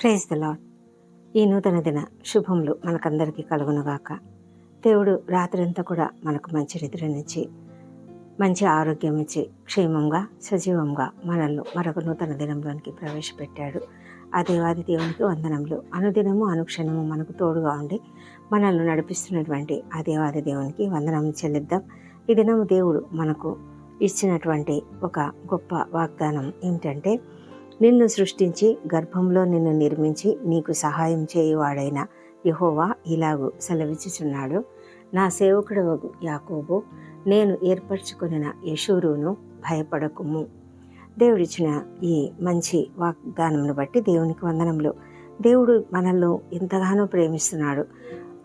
Praise the lord ఈ నూతన దిన శుభములు మనకందరికీ కలుగునుగాక. దేవుడు రాత్రంతా కూడా మనకు మంచి నిద్రనిచ్చి మంచి ఆరోగ్యం ఇచ్చి క్షేమంగా సజీవంగా మనల్ని మరొక నూతన దినంలోనికి ప్రవేశపెట్టాడు. ఆ దేవాది దేవునికి వందనములు. అనుదినము అనుక్షణము మనకు తోడుగా ఉండి మనల్ని నడిపిస్తున్నటువంటి ఆ దేవాది దేవునికి వందనము చెల్లిద్దాం. ఈ దినము దేవుడు మనకు ఇచ్చినటువంటి ఒక గొప్ప వాగ్దానం ఏమిటంటే నిన్ను సృష్టించి గర్భంలో నిన్ను నిర్మించి నీకు సహాయం చేయువాడైన యహోవా ఇలాగు సెలవిచ్చుచున్నాడు. నా సేవకుడవగు యాకోబు నేను ఏర్పరచుకున్న యశూరును భయపడకుము. దేవుడిచ్చిన ఈ మంచి వాగ్దానమును బట్టి దేవునికి వందనములు. దేవుడు మనల్ని ఎంతగానో ప్రేమిస్తున్నాడు.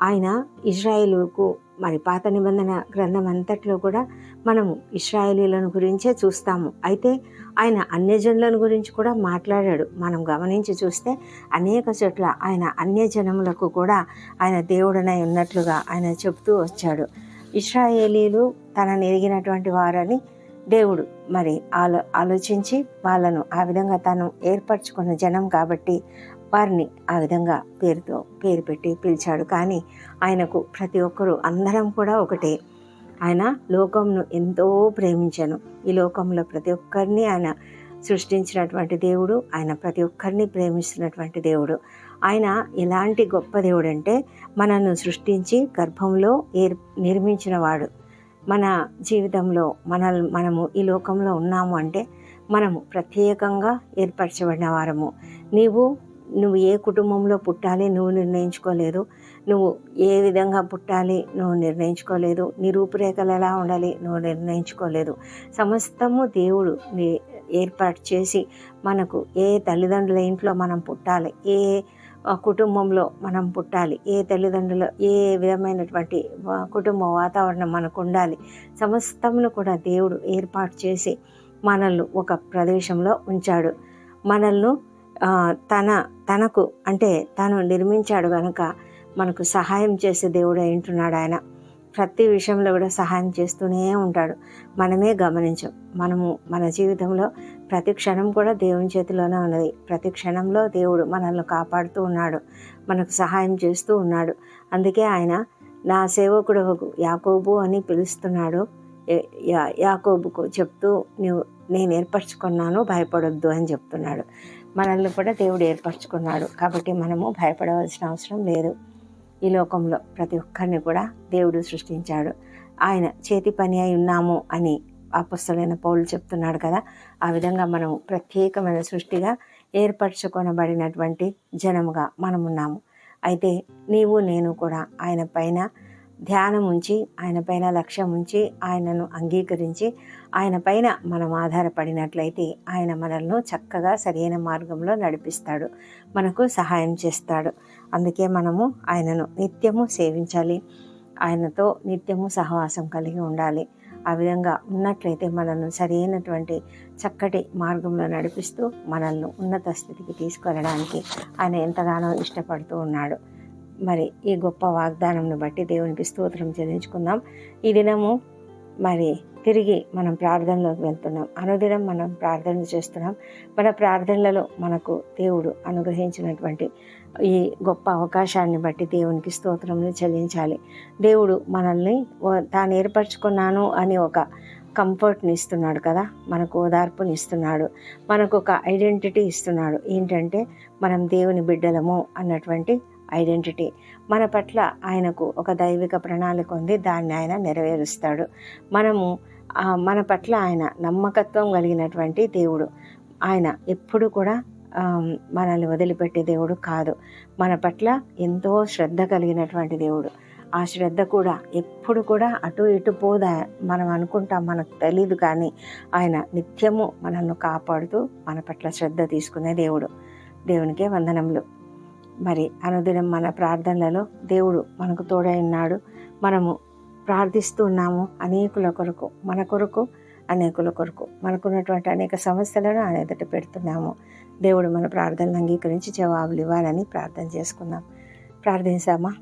ఆయన ఇజ్రాయేలుకు మరి పాత నిబంధన గ్రంథం అంతట్లో కూడా మనము ఇస్రాయేలీలను గురించే చూస్తాము. అయితే ఆయన అన్యజనులను గురించి కూడా మాట్లాడాడు. మనం గమనించి చూస్తే అనేక చోట్ల ఆయన అన్యజనములకు కూడా ఆయన దేవుడనై ఉన్నట్లుగా ఆయన చెబుతూ వచ్చాడు. ఇస్రాయేలీలు తనను ఎరిగినటువంటి వారని దేవుడు మరి ఆలో ఆలోచించి వాళ్ళను ఆ విధంగా తను ఏర్పరచుకున్న జనం కాబట్టి వారిని ఆ విధంగా పేరుతో పేరు పెట్టి పిలిచాడు. కానీ ఆయనకు ప్రతి ఒక్కరూ అందరం కూడా ఒకటే. ఆయన లోకంను ఎంతో ప్రేమించను. ఈ లోకంలో ప్రతి ఒక్కరిని ఆయన సృష్టించినటువంటి దేవుడు ఆయన ప్రతి ఒక్కరిని ప్రేమిస్తున్నటువంటి దేవుడు. ఆయన ఎలాంటి గొప్ప దేవుడు అంటే మనను సృష్టించి గర్భంలో ఏర్ నిర్మించినవాడు మన జీవితంలో మన మనము ఈ లోకంలో ఉన్నాము అంటే మనము ప్రత్యేకంగా ఏర్పరచబడిన వారము. నీవు నువ్వు ఏ కుటుంబంలో పుట్టాలి నువ్వు నిర్ణయించుకోలేదు. నువ్వు ఏ విధంగా పుట్టాలి నువ్వు నిర్ణయించుకోలేదు. నీ రూపురేఖలు ఎలా ఉండాలి నువ్వు నిర్ణయించుకోలేదు. సమస్తము దేవుడు ఏర్పాటు చేసి మనకు ఏ తల్లిదండ్రుల ఇంట్లో మనం పుట్టాలి ఏ కుటుంబంలో మనం పుట్టాలి ఏ తల్లిదండ్రులు ఏ విధమైనటువంటి కుటుంబ వాతావరణం మనకు ఉండాలి. సమస్తమును కూడా దేవుడు ఏర్పాటు చేసి మనల్ని ఒక ప్రదేశంలో ఉంచాడు. మనల్ని తన తనకు అంటే తను నిర్మించాడు కనుక మనకు సహాయం చేసే దేవుడు ఏంటున్నాడు ఆయన. ప్రతి విషయంలో కూడా సహాయం చేస్తూనే ఉంటాడు. మనమే గమనించం. మనము మన జీవితంలో ప్రతి క్షణం కూడా దేవుని చేతిలోనే ఉన్నది. ప్రతి క్షణంలో దేవుడు మనల్ని కాపాడుతూ ఉన్నాడు. మనకు సహాయం చేస్తూ ఉన్నాడు. అందుకే ఆయన నా సేవకుడు యాకోబు అని పిలుస్తున్నాడు. యాకోబుకు చెప్తూ నువ్వు నేను ఏర్పరచుకున్నాను భయపడొద్దు అని చెప్తున్నాడు. మనల్ని కూడా దేవుడు ఏర్పరచుకున్నాడు. కాబట్టి మనము భయపడవలసిన అవసరం లేదు. ఈ లోకంలో ప్రతి ఒక్కరిని కూడా దేవుడు సృష్టించాడు. ఆయన చేతి పని అయి ఉన్నాము అని అపుస్తలైన పౌలు చెప్తున్నాడు కదా. ఆ విధంగా మనం ప్రత్యేకమైన సృష్టిగా ఏర్పరచుకొనబడినటువంటి జనముగా మనమున్నాము. అయితే నీవు నేను కూడా ఆయన పైన ధ్యానం ఉంచి ఆయన పైన లక్ష్యం ఉంచి ఆయనను అంగీకరించి ఆయన పైన మనం ఆధారపడినట్లయితే ఆయన మనల్ని చక్కగా సరైన మార్గంలో నడిపిస్తాడు మనకు సహాయం చేస్తాడు. అందుకే మనము ఆయనను నిత్యము సేవించాలి. ఆయనతో నిత్యము సహవాసం కలిగి ఉండాలి. ఆ విధంగా ఉన్నట్లయితే మనల్ని సరైనటువంటి చక్కటి మార్గంలో నడిపిస్తూ మనల్ని ఉన్నత స్థితికి తీసుకెళ్ళడానికి ఆయన ఎంతగానో ఇష్టపడుతూ ఉన్నాడు. మరి ఈ గొప్ప వాగ్దానంను బట్టి దేవునికి స్తోత్రం చెల్లించుకుందాం. ఈ దినము మరి తిరిగి మనం ప్రార్థనలోకి వెళ్తున్నాం. అనుదినం మనం ప్రార్థన చేస్తున్నాం. మన ప్రార్థనలలో మనకు దేవుడు అనుగ్రహించినటువంటి ఈ గొప్ప అవకాశాన్ని బట్టి దేవునికి స్తోత్రములు చెల్లించాలి. దేవుడు మనల్ని తాను ఏర్పరచుకున్నాను అని ఒక కంఫర్ట్ని ఇస్తున్నాడు కదా. మనకు ఓదార్పుని ఇస్తున్నాడు. మనకు ఒక ఐడెంటిటీ ఇస్తున్నాడు. ఏంటంటే మనం దేవుని బిడ్డలము అన్నటువంటి ఐడెంటిటీ మన పట్ల ఆయనకు ఒక దైవిక ప్రణాళిక ఉంది. దాన్ని ఆయన నెరవేరుస్తాడు. మనము మన పట్ల ఆయన నమ్మకత్వం కలిగినటువంటి దేవుడు. ఆయన ఎప్పుడు కూడా మనల్ని వదిలిపెట్టే దేవుడు కాదు. మన పట్ల ఎంతో శ్రద్ధ కలిగినటువంటి దేవుడు. ఆ శ్రద్ధ కూడా ఎప్పుడు కూడా అటు ఇటు పోదా మనం అనుకుంటాం. మనకు తెలియదు కానీ ఆయన నిత్యము మనల్ని కాపాడుతూ మన పట్ల శ్రద్ధ తీసుకునే దేవుడు. దేవునికే వందనములు. మరి అనుదినం మన ప్రార్థనలలో దేవుడు మనకు తోడై ఉన్నాడు. మనము ప్రార్థిస్తూ ఉన్నాము అనేకుల కొరకు మన కొరకు అనేకుల కొరకు. మనకున్నటువంటి అనేక సమస్యలను ఆయన ఎదుట పెడుతున్నాము. దేవుడు మన ప్రార్థనలు అంగీకరించి జవాబులు ఇవ్వాలని ప్రార్థన చేసుకుందాం. ప్రార్థించామా?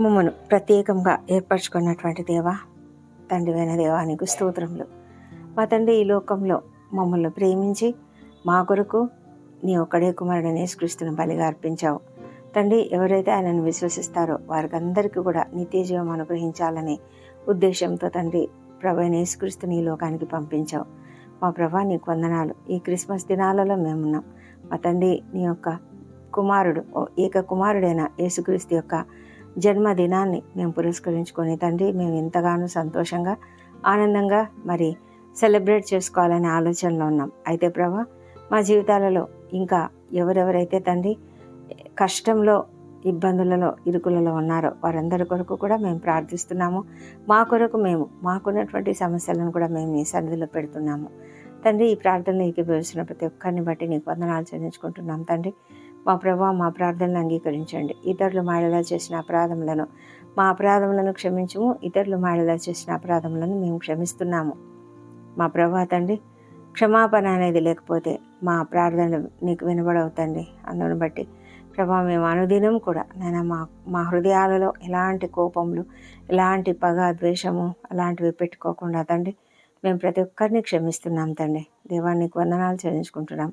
మమ్మను ప్రత్యేకంగా ఏర్పరచుకున్నటువంటి దేవా తండ్రివైన దేవానికి స్తోత్రములు. మా తండ్రి ఈ లోకంలో మమ్మల్ని ప్రేమించి మా కొరకు నీ ఒక్కడే కుమారుడు యేసుక్రీస్తుని బలిగా అర్పించావు. తండ్రి ఎవరైతే ఆయనను విశ్వసిస్తారో వారికి అందరికీ కూడా నిత్యజీవం అనుగ్రహించాలనే ఉద్దేశంతో తండ్రి ప్రభు యేసుక్రీస్తుని ఈ లోకానికి పంపించావు. మా ప్రభా నీకు వందనాలు. ఈ క్రిస్మస్ దినాలలో మేమున్నాం. మా తండ్రి నీ యొక్క కుమారుడు ఓ ఏక కుమారుడైన యేసుక్రీస్తు యొక్క జన్మదినాన్ని మేము పురస్కరించుకొని తండ్రి మేము ఎంతగానో సంతోషంగా ఆనందంగా మరి సెలబ్రేట్ చేసుకోవాలనే ఆలోచనలో ఉన్నాం. అయితే ప్రభా మా జీవితాలలో ఇంకా ఎవరెవరైతే తండ్రి కష్టంలో ఇబ్బందులలో ఇరుకులలో ఉన్నారో వారందరి కొరకు కూడా మేము ప్రార్థిస్తున్నాము. మా కొరకు మేము మాకున్నటువంటి సమస్యలను కూడా మేము ఈ సన్నిధిలో పెడుతున్నాము. తండ్రి ఈ ప్రార్థనలు ఏకీభవిస్తున్న ప్రతి ఒక్కరిని బట్టి నీకు వందనాలు చెల్లించుకుంటున్నాం తండ్రి. మా ప్రభావ మా ప్రార్థనలు అంగీకరించండి. ఇతరులు మాడలా చేసిన అపరాధములను మా అపరాధములను క్షమించము. ఇతరులు మాడలా చేసిన అపరాధములను మేము క్షమిస్తున్నాము. మా ప్రభా తండ్రి క్షమాపణ అనేది లేకపోతే మా ప్రార్థనలు నీకు వినబడవుతండి. అందుని బట్టి ప్రభా మేము అనుదినం కూడా నేను మా మా హృదయాలలో ఎలాంటి కోపములు ఎలాంటి పగ ద్వేషము అలాంటివి పెట్టుకోకుండా తండ్రి మేము ప్రతి ఒక్కరిని క్షమిస్తున్నాం తండ్రి. దేవానికి వందనాలు చెల్లించుకుంటున్నాం.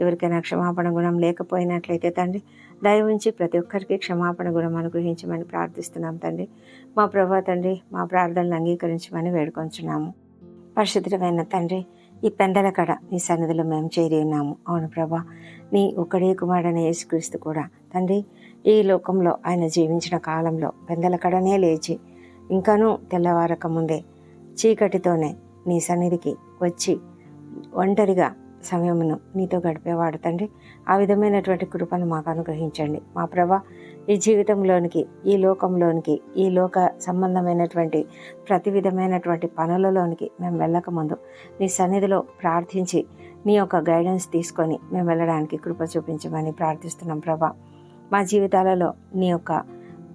ఎవరికైనా క్షమాపణ గుణం లేకపోయినట్లయితే తండ్రి దయవుంచి ప్రతి ఒక్కరికి క్షమాపణ గుణం అనుగ్రహించమని ప్రార్థిస్తున్నాం తండ్రి. మా ప్రభా తండ్రి మా ప్రార్థనలు అంగీకరించమని వేడుకొంచున్నాము. పరిశుద్ధమైన తండ్రి ఈ పెందల కడ నీ సన్నిధిలో మేము చేరి ఉన్నాము. అవును ప్రభా నీ ఒకడే కుమారుడైన యేసుక్రీస్తు కూడా. తండ్రి ఈ లోకంలో ఆయన జీవించిన కాలంలో పెందల కడనే లేచి ఇంకానూ తెల్లవారక ముందే చీకటితోనే నీ సన్నిధికి వచ్చి ఒంటరిగా సమయమును నీతో గడిపేవాడు తండ్రి. ఆ విధమైనటువంటి కృపను మాకు అనుగ్రహించండి. మా ప్రభా ఈ జీవితంలోనికి ఈ లోకంలోనికి ఈ లోక సంబంధమైనటువంటి ప్రతి విధమైనటువంటి పనులలోనికి మేము వెళ్ళకముందు నీ సన్నిధిలో ప్రార్థించి నీ యొక్క గైడెన్స్ తీసుకొని మేము వెళ్ళడానికి కృప చూపించమని ప్రార్థిస్తున్నాం ప్రభా. మా జీవితాలలో నీ యొక్క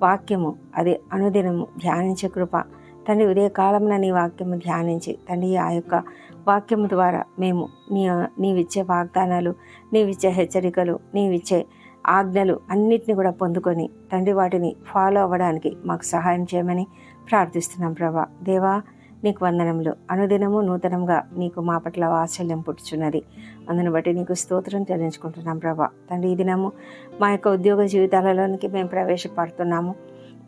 వాక్యము అది అనుదినము ధ్యానించే కృప. తండ్రి ఉదయకాలంలో నీ వాక్యము ధ్యానించి తండ్రి ఆ యొక్క వాక్యము ద్వారా మేము నీ నీవిచ్చే వాగ్దానాలు నీవిచ్చే హెచ్చరికలు నీవిచ్చే ఆజ్ఞలు అన్నిటిని కూడా పొందుకొని తండ్రి వాటిని ఫాలో అవ్వడానికి మాకు సహాయం చేయమని ప్రార్థిస్తున్నాం ప్రభా. దేవా నీకు వందనములు. అనుదినము నూతనంగా నీకు మా పట్ల వాత్సల్యం పుట్టుచున్నది. అందును బట్టి నీకు స్తోత్రం చెల్లించుకుంటున్నాం ప్రభా. తండ్రి ఈ దినము మా యొక్క ఉద్యోగ జీవితాలలోనికి మేము ప్రవేశపడుతున్నాము.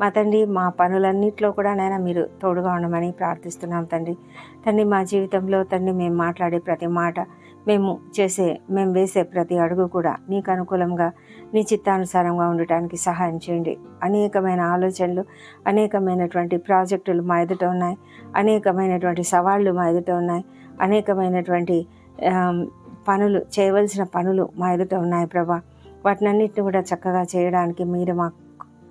మా తండ్రి మా పనులన్నింటిలో కూడా నైనా మీరు తోడుగా ఉండమని ప్రార్థిస్తున్నాం తండ్రి. తండ్రి మా జీవితంలో తండ్రి మేము మాట్లాడే ప్రతి మాట మేము చేసే మేము వేసే ప్రతి అడుగు కూడా నీకు అనుకూలంగా నీ చిత్తానుసారంగా ఉండటానికి సహాయం చేయండి. అనేకమైన ఆలోచనలు అనేకమైనటువంటి ప్రాజెక్టులు మా ఎదుట ఉన్నాయి. అనేకమైనటువంటి సవాళ్ళు మా ఎదుట ఉన్నాయి. అనేకమైనటువంటి పనులు చేయవలసిన పనులు మా ఎదుట ఉన్నాయి ప్రభా. వాటినన్నిటిని కూడా చక్కగా చేయడానికి మీరు మాకు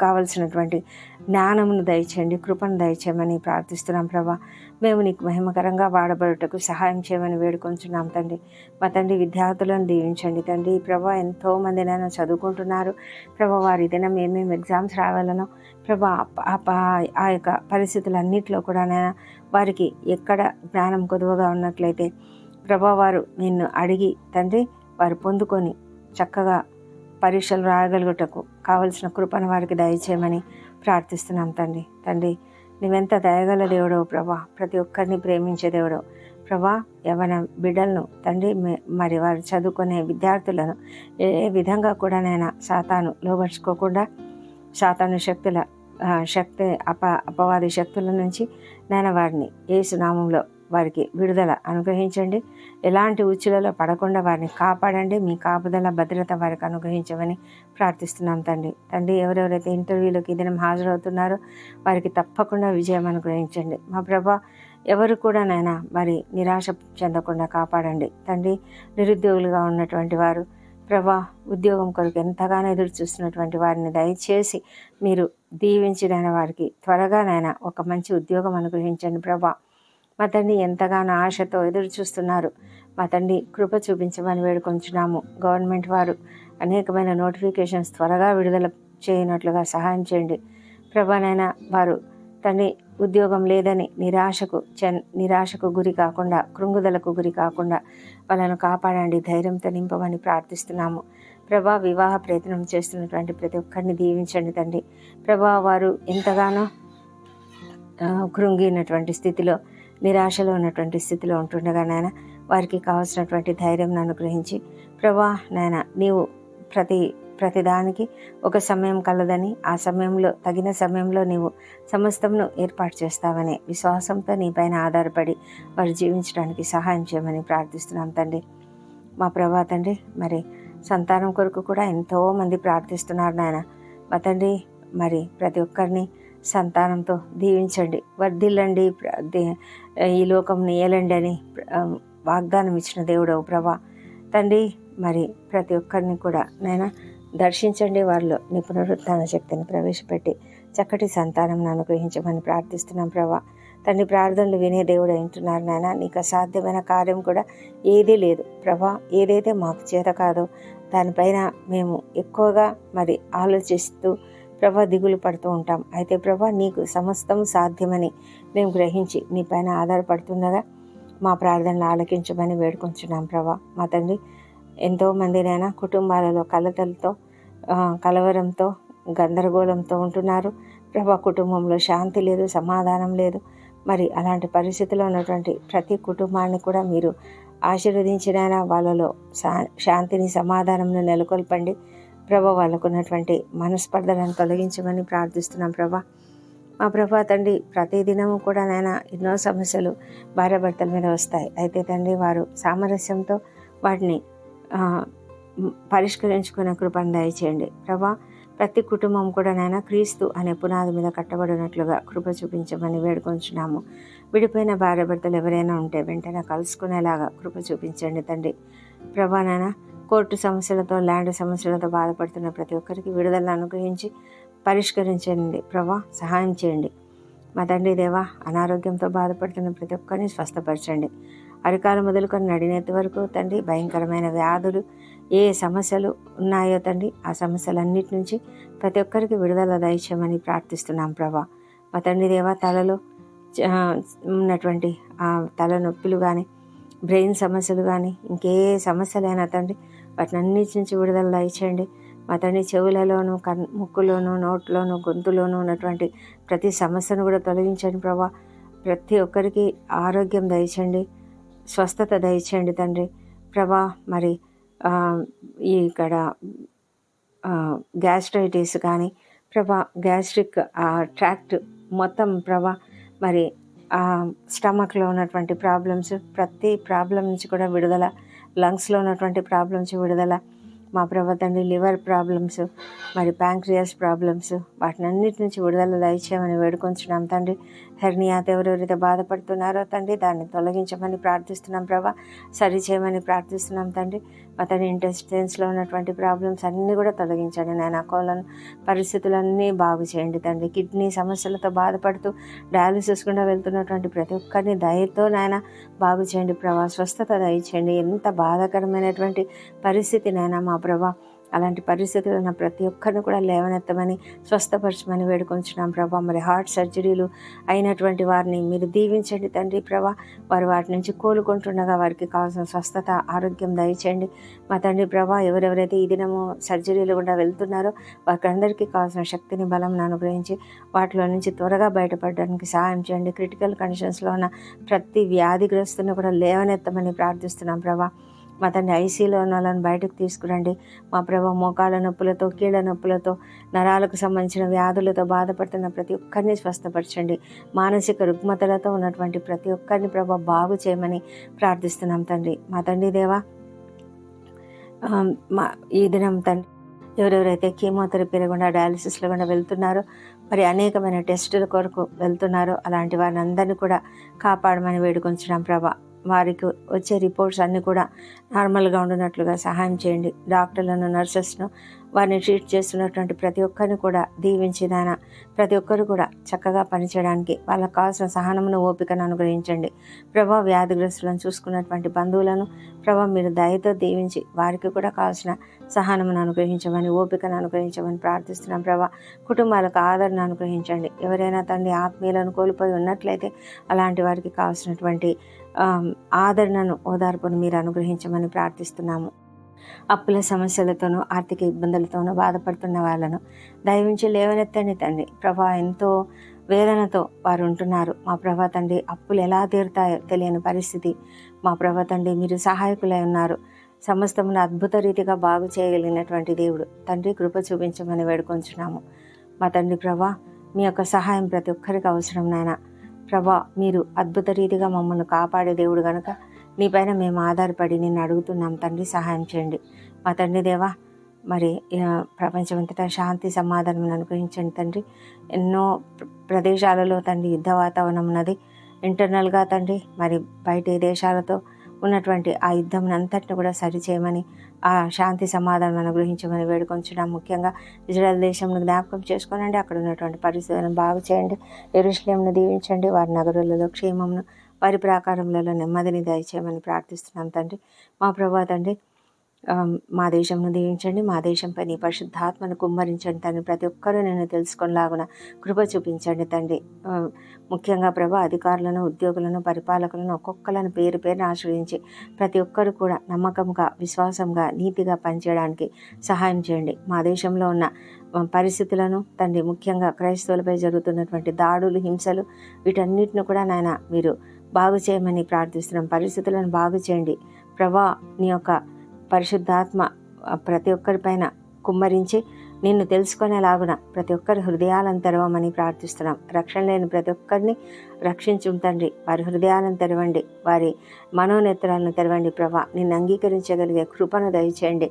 కావలసినటువంటి జ్ఞానమును దయచేయండి కృపను దయచేయమని ప్రార్థిస్తున్నాం ప్రభా. మేము నీకు మహిమకరంగా వాడబడుటకు సహాయం చేయమని వేడుకొంచున్నాం తండ్రి. మా తండ్రి విద్యార్థులను దీవించండి తండ్రి. ప్రభా ఎంతోమంది నేను చదువుకుంటున్నారు. ప్రభా వారి దినం ఏమేమి ఎగ్జామ్స్ రావాలనో ప్రభా ఆ యొక్క పరిస్థితులన్నింటిలో కూడా నేను వారికి ఎక్కడ జ్ఞానం కొదువగా ఉన్నట్లయితే ప్రభా వారు నిన్ను అడిగి తండ్రి వారు పొందుకొని చక్కగా పరీక్షలు రాయగలుగుటకు కావలసిన కృపను వారికి దయచేయమని ప్రార్థిస్తున్నాం తండ్రి. తండ్రి నువ్వెంత దయగల దేవుడో ప్రభా ప్రతి ఒక్కరిని ప్రేమించే దేవుడో ప్రభా యవన బిడ్డలను తండ్రి మరి వారు చదువుకునే విద్యార్థులను ఏ విధంగా కూడా నేను శాతాను లోబర్చుకోకుండా శాతాను శక్తుల శక్తి అప అపవాది శక్తుల నుంచి నేను వారిని ఏసునామంలో వారికి విడుదల అనుగ్రహించండి. ఎలాంటి ఉచ్చులలో పడకుండా వారిని కాపాడండి. మీ కాపుదల భద్రత వారికి అనుగ్రహించమని ప్రార్థిస్తున్నాం తండ్రి. తండ్రి ఎవరెవరైతే ఇంటర్వ్యూలోకి దినం హాజరవుతున్నారో వారికి తప్పకుండా విజయం అనుగ్రహించండి. మా ప్రభా ఎవరు కూడా నైనా మరి నిరాశ చెందకుండా కాపాడండి. తండ్రి నిరుద్యోగులుగా ఉన్నటువంటి వారు ప్రభా ఉద్యోగం కొరకు ఎంతగానో ఎదురు చూస్తున్నటువంటి వారిని దయచేసి మీరు దీవించిన వారికి త్వరగానైనా ఒక మంచి ఉద్యోగం అనుగ్రహించండి ప్రభా. మా తండ్రి ఎంతగానో ఆశతో ఎదురు చూస్తున్నారు. మా తండ్రి కృప చూపించమని వేడుకొంచున్నాము. గవర్నమెంట్ వారు అనేకమైన నోటిఫికేషన్స్ త్వరగా విడుదల చేయనట్లుగా సహాయం చేయండి. ప్రభానైనా వారు తండ్రి ఉద్యోగం లేదని నిరాశకు చెన్ నిరాశకు గురి కాకుండా కృంగుదలకు గురి కాకుండా వాళ్ళను కాపాడండి ధైర్యంతో నింపమని ప్రార్థిస్తున్నాము. ప్రభా వివాహ ప్రయత్నం చేస్తున్నటువంటి ప్రతి ఒక్కరిని దీవించండి తండ్రి. ప్రభా వారు ఎంతగానో కృంగినటువంటి స్థితిలో నిరాశలో ఉన్నటువంటి స్థితిలో ఉంటుండగా నాయన వారికి కావాల్సినటువంటి ధైర్యం అనుగ్రహించి ప్రభా నాయన నీవు ప్రతి ప్రతిదానికి ఒక సమయం కలదని ఆ సమయంలో తగిన సమయంలో నీవు సమస్తమును ఏర్పాటు చేస్తావనే విశ్వాసంతో నీపైన ఆధారపడి వారు జీవించడానికి సహాయం చేయమని ప్రార్థిస్తున్నాం తండ్రి. మా ప్రభా తండ్రి మరి సంతానం కొరకు కూడా ఎంతోమంది ప్రార్థిస్తున్నారు నాయన. మా తండ్రి మరి ప్రతి ఒక్కరిని సంతానంతో దీవించండి వర్ధిల్లండి ఈ లోకంని ఏలండి అని వాగ్దానం ఇచ్చిన దేవుడవు ప్రభా. తండ్రి మరి ప్రతి ఒక్కరిని కూడా నాయన దర్శించండి వారిలో నిపుణుత్న శక్తిని ప్రవేశపెట్టి చక్కటి సంతానం అనుగ్రహించమని ప్రార్థిస్తున్నాం ప్రభా. తండ్రి ప్రార్థనలు వినే దేవుడు వింటున్నారు నాయన. నీకు అసాధ్యమైన కార్యం కూడా ఏదీ లేదు ప్రభా. ఏదైతే మాకు చేత కాదో దానిపైన మేము ఎక్కువగా మరి ఆలోచిస్తూ ప్రభా దిగులు పడుతూ ఉంటాం. అయితే ప్రభా నీకు సమస్తం సాధ్యమని మేము గ్రహించి నీ పైన ఆధారపడుతుండగా మా ప్రార్థనలు ఆలకించమని వేడుకుంటున్నాం ప్రభా. మా తండ్రి ఎంతోమందినైనా కుటుంబాలలో కలతలతో కలవరంతో గందరగోళంతో ఉంటున్నారు. ప్రభా కుటుంబంలో శాంతి లేదు సమాధానం లేదు. మరి అలాంటి పరిస్థితిలో ఉన్నటువంటి ప్రతి కుటుంబాన్ని కూడా మీరు ఆశీర్వదించినైనా వాళ్ళలో శా- శాంతిని సమాధానంను నెలకొల్పండి. ప్రభా వాళ్ళకు ఉన్నటువంటి మనస్పర్ధలను తొలగించమని ప్రార్థిస్తున్నాం ప్రభా. మా ప్రభా తండ్రి ప్రతిదినము కూడా నాయన ఎన్నో సమస్యలు భార్యాభర్తల మీద వస్తాయి. అయితే తండ్రి వారు సామరస్యంతో వాటిని పరిష్కరించుకునే కృపను దయచేయండి. ప్రభా ప్రతి కుటుంబం కూడా నాయన క్రీస్తు అనే పునాది మీద కట్టబడినట్లుగా కృప చూపించమని వేడుకొంచున్నాము. విడిపోయిన భార్యభర్తలు ఎవరైనా ఉంటే వెంటనే కలుసుకునేలాగా కృప చూపించండి తండ్రి. ప్రభా నాయన కోర్టు సమస్యలతో ల్యాండ్ సమస్యలతో బాధపడుతున్న ప్రతి ఒక్కరికి విడుదల అనుగ్రహించి పరిష్కరించండి. ప్రభా సహాయం చేయండి. మా తండ్రి దేవా అనారోగ్యంతో బాధపడుతున్న ప్రతి ఒక్కరిని స్వస్థపరచండి. అరికాలు మొదలుకొని నడినెత్తి వరకు తండ్రి భయంకరమైన వ్యాధులు ఏ సమస్యలు ఉన్నాయో తండ్రి ఆ సమస్యలన్నిటి నుంచి ప్రతి ఒక్కరికి విడుదల దయచేయమని ప్రార్థిస్తున్నాం ప్రభా. మా తండ్రి దేవా తలలో చ- ఉన్నటువంటి ఆ తల నొప్పులు కానీ బ్రెయిన్ సమస్యలు కానీ ఇంకే సమస్యలైనా తండ్రి వాటిని అన్నిటి నుంచి విడుదల దయచేయండి మా తండ్రి చెవులలోను కన్ ముక్కులోను నోట్లోను గొంతులోను ఉన్నటువంటి ప్రతి సమస్యను కూడా తొలగించండి ప్రభా. ప్రతి ఒక్కరికి ఆరోగ్యం దయచండి స్వస్థత దయచేయండి తండ్రి. ప్రభా మరి ఇక్కడ గ్యాస్ట్రైటిస్ కానీ ప్రభా గ్యాస్ట్రిక్ ట్రాక్ట్ మొత్తం ప్రభా మరి స్టమక్లో ఉన్నటువంటి ప్రాబ్లమ్స్ ప్రతి ప్రాబ్లం నుంచి కూడా విడుదల లంగ్స్లో ఉన్నటువంటి ప్రాబ్లమ్స్ విడుదల మా ప్రభా తండ్రి లివర్ ప్రాబ్లమ్స్ మరి ప్యాంక్రియాస్ ప్రాబ్లమ్స్ వాటిని అన్నిటి నుంచి విడుదల దయచేయమని వేడుకొంచున్నాం తండ్రి. హెర్నియాతో ఎవరెవరైతే బాధపడుతున్నారో తండ్రి దాన్ని తొలగించమని ప్రార్థిస్తున్నాం ప్రభా. సరి చేయమని ప్రార్థిస్తున్నాం తండ్రి. అతని ఇంటెస్టెన్స్లో ఉన్నటువంటి ప్రాబ్లమ్స్ అన్నీ కూడా తొలగించండి నాయన. కోలన్ పరిస్థితులన్నీ బాగు చేయండి తండ్రి. కిడ్నీ సమస్యలతో బాధపడుతూ డయాలిసిస్ గుండా వెళ్తున్నటువంటి ప్రతి ఒక్కరిని దయతో నాయన బాగు చేయండి ప్రభా. స్వస్థత దయచేయండి. ఎంత బాధాకరమైనటువంటి పరిస్థితి నాయన మా ప్రభా. అలాంటి పరిస్థితులు ఉన్న ప్రతి ఒక్కరిని కూడా లేవనెత్తమని స్వస్థపరచమని వేడుకొంచున్నాం ప్రభా. మరి హార్ట్ సర్జరీలు అయినటువంటి వారిని మీరు దీవించండి తండ్రి ప్రభా. వారు వాటి నుంచి కోలుకుంటుండగా వారికి కావాల్సిన స్వస్థత ఆరోగ్యం దయచేయండి. మా తండ్రి ప్రభా ఎవరెవరైతే ఈ దినము సర్జరీలు గుండా వెళ్తున్నారో వారికి అందరికీ కావాల్సిన శక్తిని బలం అనుగ్రహించి వాటిలో నుంచి త్వరగా బయటపడడానికి సహాయం చేయండి. క్రిటికల్ కండిషన్స్లో ఉన్న ప్రతి వ్యాధిగ్రస్తుని కూడా లేవనెత్తమని ప్రార్థిస్తున్నాం ప్రభా. మా తండ్రి ఐసీలో ఉన్న వాళ్ళని బయటకు తీసుకురండి. మా ప్రభా మోకాళ్ళ నొప్పులతో కీళ్ళ నొప్పులతో నరాలకు సంబంధించిన వ్యాధులతో బాధపడుతున్న ప్రతి ఒక్కరిని స్వస్థపరచండి. మానసిక రుగ్మతలతో ఉన్నటువంటి ప్రతి ఒక్కరిని ప్రభా బాగు చేయమని ప్రార్థిస్తున్నాం తండ్రి. మా తండ్రి దేవా మా ఈ దినం తండ్రి ఎవరెవరైతే కీమోథెరపీల గుండా డయాలసిస్ల గుండా వెళ్తున్నారో మరి అనేకమైన టెస్టుల కొరకు వెళ్తున్నారో అలాంటి వారిని అందరినీ కూడా కాపాడమని వేడుకొంచున్నాం ప్రభా. వారికి వచ్చే రిపోర్ట్స్ అన్నీ కూడా నార్మల్గా ఉండినట్లుగా సహాయం చేయండి. డాక్టర్లను నర్సెస్ను వారిని ట్రీట్ చేస్తున్నటువంటి ప్రతి ఒక్కరిని కూడా దీవించి నాయన ప్రతి ఒక్కరు కూడా చక్కగా పనిచేయడానికి వాళ్ళకి కావాల్సిన సహనమును ఓపికను అనుగ్రహించండి. ప్రభా వ్యాధిగ్రస్తులను చూసుకున్నటువంటి బంధువులను ప్రభా మీరు దయతో దీవించి వారికి కూడా కావాల్సిన సహనమును అనుగ్రహించమని ఓపికను అనుగ్రహించమని ప్రార్థిస్తున్నాం ప్రభా. కుటుంబాలకు ఆదరణ అనుగ్రహించండి. ఎవరైనా తండ్రి ఆత్మీయులను కోల్పోయి ఉన్నట్లయితే అలాంటి వారికి కావాల్సినటువంటి ఆదరణను ఓదార్పును మీరు అనుగ్రహించమని ప్రార్థిస్తున్నాము. అప్పుల సమస్యలతోనూ ఆర్థిక ఇబ్బందులతోనూ బాధపడుతున్న వాళ్ళను దయవించి లేవనెత్తండి తండ్రి. ప్రభా ఎంతో వేదనతో వారు ఉంటున్నారు మా ప్రభా తండ్రి అప్పులు ఎలా తీరుతాయో తెలియని పరిస్థితి. మా ప్రభా తండ్రి మీరు సహాయకులై ఉన్నారు. సమస్తమును అద్భుత రీతిగా బాగు చేయగలిగినటువంటి దేవుడు. తండ్రి కృప చూపించమని వేడుకొంచున్నాము. మా తండ్రి ప్రభా మీ యొక్క సహాయం ప్రతి ఒక్కరికి అవసరం నాయనా. ప్రభా మీరు అద్భుత రీతిగా మమ్మల్ని కాపాడే దేవుడు కనుక నీపైన మేము ఆధారపడి నిన్ను అడుగుతున్నాం. తండ్రి సహాయం చేయండి. మా తండ్రి దేవా మరి ప్రపంచమంతటా శాంతి సమాధానం అనుగ్రహించండి తండ్రి. ఎన్నో ప్రదేశాలలో తండ్రి యుద్ధ వాతావరణం ఉన్నది. ఇంటర్నల్గా తండ్రి మరి బయట దేశాలతో ఉన్నటువంటి ఆ యుద్ధం అంతటిని కూడా సరిచేయమని ఆ శాంతి సమాధానం అనుగ్రహించమని వేడుకొంచడం ముఖ్యంగా ఇజ్రాయల్ దేశంను జ్ఞాపకం చేసుకోనండి. అక్కడ ఉన్నటువంటి పరిస్థితులను బాగు చేయండి. ఎరుశ్లేంను దీవించండి. వారి నగరులలో క్షేమమును వారి ప్రాకారములలో నెమ్మదిని దయచేయమని ప్రార్థిస్తున్నాం తండ్రి. మా ప్రభా తండ్రి మా దేశంను దీవించండి మా దేశంపై నీ పరిశుద్ధాత్మను కుమ్మరించండి తండ్రి. ప్రతి ఒక్కరూ నేను తెలుసుకునేలాగున కృప చూపించండి తండ్రి. ముఖ్యంగా ప్రభా అధికారులను ఉద్యోగులను పరిపాలకులను ఒక్కొక్కలను పేరు పేరును ఆశ్రయించి ప్రతి ఒక్కరు కూడా నమ్మకంగా విశ్వాసంగా నీతిగా పనిచేయడానికి సహాయం చేయండి. మా దేశంలో ఉన్న పరిస్థితులను తండ్రి ముఖ్యంగా క్రైస్తవులపై జరుగుతున్నటువంటి దాడులు హింసలు వీటన్నిటిని కూడా నాయన మీరు బాగు చేయమని ప్రార్థిస్తున్నాం. పరిస్థితులను బాగు చేయండి. ప్రభా నీ యొక్క పరిశుద్ధాత్మ ప్రతి ఒక్కరిపైన కుమ్మరించి నిన్ను తెలుసుకునేలాగున ప్రతి ఒక్కరి హృదయాలను తెరవమని ప్రార్థిస్తున్నాం. రక్షణ లేని ప్రతి ఒక్కరిని రక్షించుం తండ్రి. వారి హృదయాలను తెరవండి. వారి మనోనేత్రాలను తెరవండి ప్రభా. నిన్ను అంగీకరించగలిగే కృపను దయచేయండి.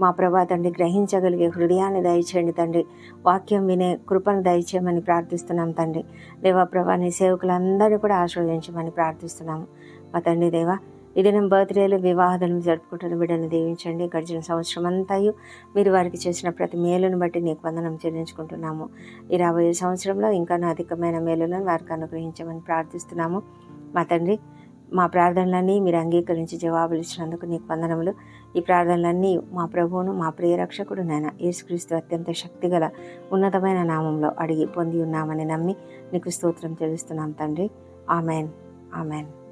మా ప్రభా తండ్రి గ్రహించగలిగే హృదయాన్ని దయచేయండి తండ్రి. వాక్యం వినే కృపను దయచేయమని ప్రార్థిస్తున్నాం తండ్రి. దేవా ప్రభా నీ సేవకులందరినీ కూడా ఆశీర్వదించమని ప్రార్థిస్తున్నాము. మా తండ్రి దేవా దినం బర్త్డేలు వివాహాలను జరుపుకుంటున్న బిడ్డను దీవించండి. గడిచిన సంవత్సరం అంతయు మీరు వారికి చేసిన ప్రతి మేలును బట్టి నీకు వందనం చెల్లించుకుంటున్నాము. ఈ రాబోయే సంవత్సరంలో ఇంకా అధికమైన మేలులను వారికి అనుగ్రహించమని ప్రార్థిస్తున్నాము. మా తండ్రి మా ప్రార్థనలన్నీ మీరు అంగీకరించి జవాబులు ఇచ్చినందుకు నీకు వందనములు. ఈ ప్రార్థనలన్నీ మా ప్రభువును మా ప్రియ రక్షకుడు నాయన యేసుక్రీస్తు అత్యంత శక్తిగల ఉన్నతమైన నామంలో అడిగి పొంది ఉన్నామని నమ్మి నీకు స్తోత్రం చెల్లిస్తున్నాం తండ్రి. ఆమెన్. ఆమెన్.